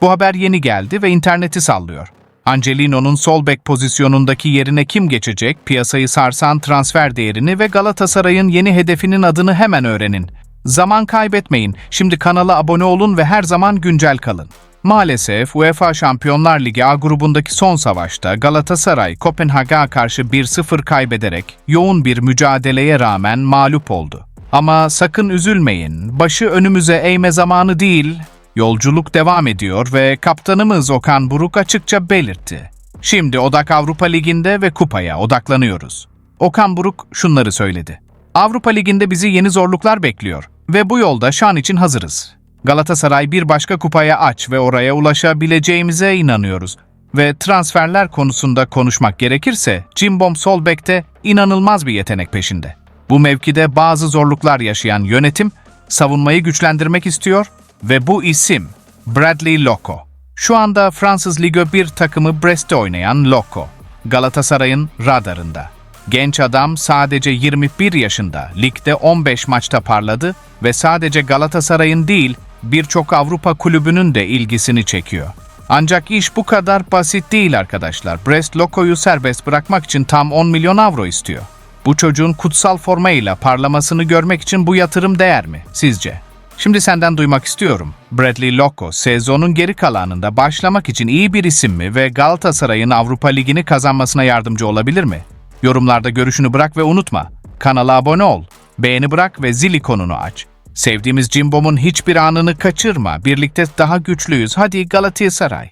Bu haber yeni geldi ve interneti sallıyor. Angelino'nun sol bek pozisyonundaki yerine kim geçecek, piyasayı sarsan transfer değerini ve Galatasaray'ın yeni hedefinin adını hemen öğrenin. Zaman kaybetmeyin, şimdi kanala abone olun ve her zaman güncel kalın. Maalesef UEFA Şampiyonlar Ligi A grubundaki son savaşta Galatasaray Kopenhag'a karşı 1-0 kaybederek yoğun bir mücadeleye rağmen mağlup oldu. Ama sakın üzülmeyin, başı önümüze eğme zamanı değil, Yolculuk devam ediyor ve kaptanımız Okan Buruk açıkça belirtti. Şimdi odak Avrupa Ligi'nde ve kupaya odaklanıyoruz. Okan Buruk şunları söyledi. Avrupa Ligi'nde bizi yeni zorluklar bekliyor ve bu yolda şan için hazırız. Galatasaray bir başka kupaya aç ve oraya ulaşabileceğimize inanıyoruz. Ve transferler konusunda konuşmak gerekirse Cimbom Solbek'te inanılmaz bir yetenek peşinde. Bu mevkide bazı zorluklar yaşayan yönetim savunmayı güçlendirmek istiyor ve bu isim Bradley Loco. Şu anda Fransız Ligue 1 takımı Brest'te oynayan Loco. Galatasaray'ın radarında. Genç adam sadece 21 yaşında, ligde 15 maçta parladı ve sadece Galatasaray'ın değil, birçok Avrupa kulübünün de ilgisini çekiyor. Ancak iş bu kadar basit değil arkadaşlar. Brest Loco'yu serbest bırakmak için tam 10 milyon avro istiyor. Bu çocuğun kutsal formayla parlamasını görmek için bu yatırım değer mi sizce? Şimdi senden duymak istiyorum. Bradley Loco sezonun geri kalanında başlamak için iyi bir isim mi ve Galatasaray'ın Avrupa Ligi'ni kazanmasına yardımcı olabilir mi? Yorumlarda görüşünü bırak ve unutma. Kanala abone ol, beğeni bırak ve zil ikonunu aç. Sevdiğimiz Cimbom'un hiçbir anını kaçırma. Birlikte daha güçlüyüz. Hadi Galatasaray.